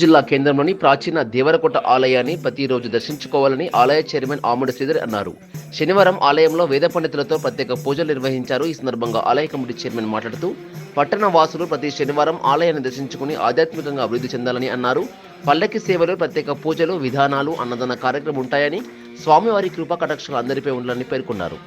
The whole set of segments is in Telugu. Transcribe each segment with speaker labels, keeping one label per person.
Speaker 1: జిల్లా కేంద్రంలోని ప్రాచీన దేవరకోట ఆలయాన్ని ప్రతిరోజు దర్శించుకోవాలని ఆలయ చైర్మన్ ఆముడి శ్రీధర్ అన్నారు. శనివారం ఆలయంలో వేద పండితులతో ప్రత్యేక పూజలు నిర్వహించారు. ఈ సందర్భంగా ఆలయ కమిటీ చైర్మన్ మాట్లాడుతూ పట్టణ వాసులు ప్రతి శనివారం ఆలయాన్ని దర్శించుకుని ఆధ్యాత్మికంగా అభివృద్ధి చెందాలని అన్నారు. పల్లకి సేవలు ప్రత్యేక పూజలు విధానాలు అన్నదాన కార్యక్రమం ఉంటాయని స్వామివారి కృపా కటాక్షలు అందరిపై ఉండాలని పేర్కొన్నారు.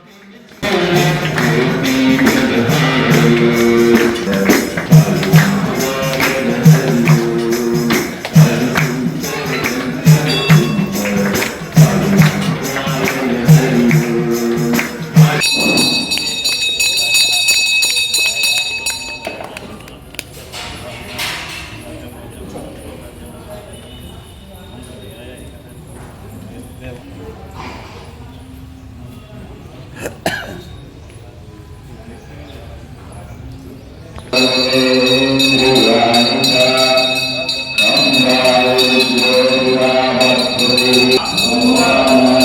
Speaker 2: లక్ష్మీ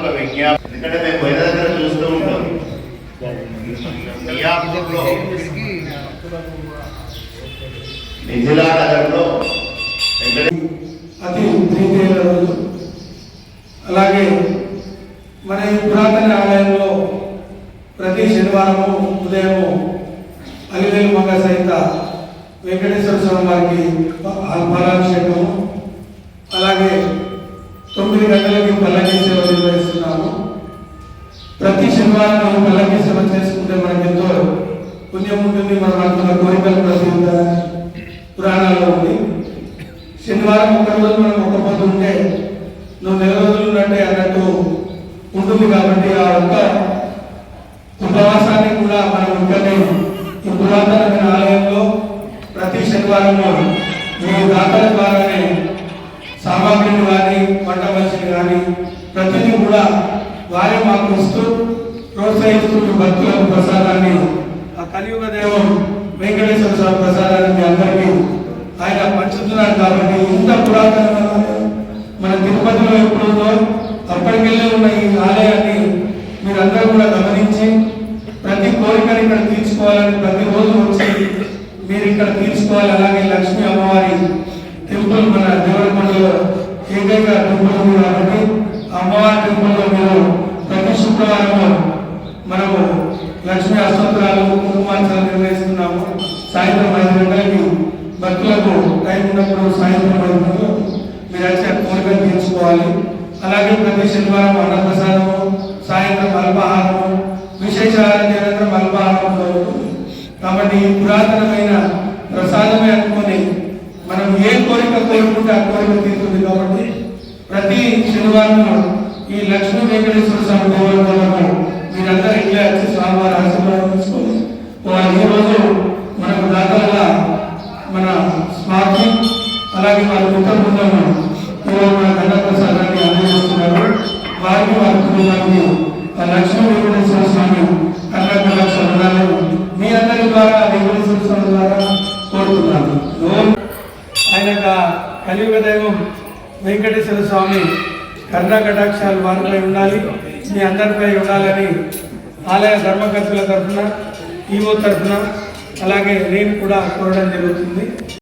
Speaker 3: ఒక విజ్ఞాపన ఎందుకంటే మేము వేరే దగ్గర చూస్తూ ఉంటాం. మియాపూర్లో మిథిలా నగర్లో
Speaker 2: అతి రోజు. అలాగే మన ఈ పురాతన ఆలయంలో ప్రతి శనివారము ఉదయము అలివేలు మగ సహిత వెంకటేశ్వర స్వామి వారికి ఫలాభిషేకము తొమ్మిది గంటలకి పల్లకి సేవ నిర్వహిస్తున్నాము. ప్రతి శనివారం మనం పల్లకి సేవ చేసుకుంటే మనకి ఎంతో పుణ్యం ఉంటుంది మనం అనుకున్న కోరికలు ప్రసిద్ధాలని పురాణాల్లో ఉంది. శనివారం ఒక రోజు మనం ఒక పొద్దు ఉంటే నువ్వు నెల రోజులు ఉన్నట్టే అన్నట్టు ఉంటుంది కాబట్టి ఆ ఒక్క ఉపవాసాన్ని కూడా మనం ఇక్కడనే ఈ పురాతనమైన ఆలయంలో ప్రతి శనివారము మీ దాతల ద్వారానే సామాగ్రిని కానీ వంట మనిషిని కానీ ప్రతిదీ కూడా వారే మాకు ఇస్తూ ప్రోత్సహిస్తున్న భక్తులకు ప్రసాదాన్ని ఆ కలియుగ దేవం వెంకటేశ్వర స్వామి ప్రసాదాన్ని మీ అందరికీ ఆయన పంచుతున్నాడు కాబట్టి ఇంత పురాతనమైన మన తిరుపతిలో ఎప్పుడుందో అప్పటికెళ్ళి ఉన్న ఈ ఆలయాన్ని మీరందరూ కూడా గమనించి ప్రతి కోరికను ఇక్కడ తీర్చుకోవాలని ప్రతిరోజు వచ్చి మీరు ఇక్కడ తీర్చుకోవాలి. అలాగే లక్ష్మీ అమ్మవారి టెంపుల్ మన దేవరకొండలో ఏకైక టెంపుల్ ఉంది కాబట్టి అమ్మవారి టెంపుల్లో మీరు ప్రతి శుక్రవారము మనము లక్ష్మీ అస్తోత్రాలు కుంకుమార్చనలు నిర్వహిస్తున్నాము. సాయంత్రం ఐదు గంటలకి భక్తులకు టైం ఉన్నప్పుడు సాయంత్రం ఐదు గంటలు మీరు వచ్చి కోరికలు తీర్చుకోవాలి. అలాగే ప్రతి శనివారం అన్నప్రసాదము సాయంత్రం అల్పాహారము విశేష నిరంతరం అల్పాహారం కాబట్టి ఈ పురాతనమైన ప్రసాదమే అనుకొని మనం ఏ కోరుకుంటే ఆ కోరిక తీరుతుంది కాబట్టి ప్రతి శనివారం ఈ లక్ష్మీ వెంకటేశ్వర స్వామి గోవర్ధన మీరందరూ ఇంట్లో వచ్చి స్వామివారి ఆశీర్వాదం తీసుకొని వారు ఈ రోజు మనకు దాదాపుగా మన స్వామి అలాగే వారి మిత్ర బృందము ఈరోజు మన కన్నప్రసాద్ అందజేస్తున్నారు వారికి వారి కుటుంబానికి లక్ష్మీ వెంకటేశ్వర స్వామి కన్నడ లక్ష మీ అందరి ద్వారా వెంకటేశ్వర స్వామి కరుణా కటాక్షాలు వారిపై ఉండాలి. మీ అందరిపై ఉండాలని ఆలయ ధర్మకర్తల తరఫున ఈవో తరఫున అలాగే నేను కూడా కోరడం జరుగుతుంది.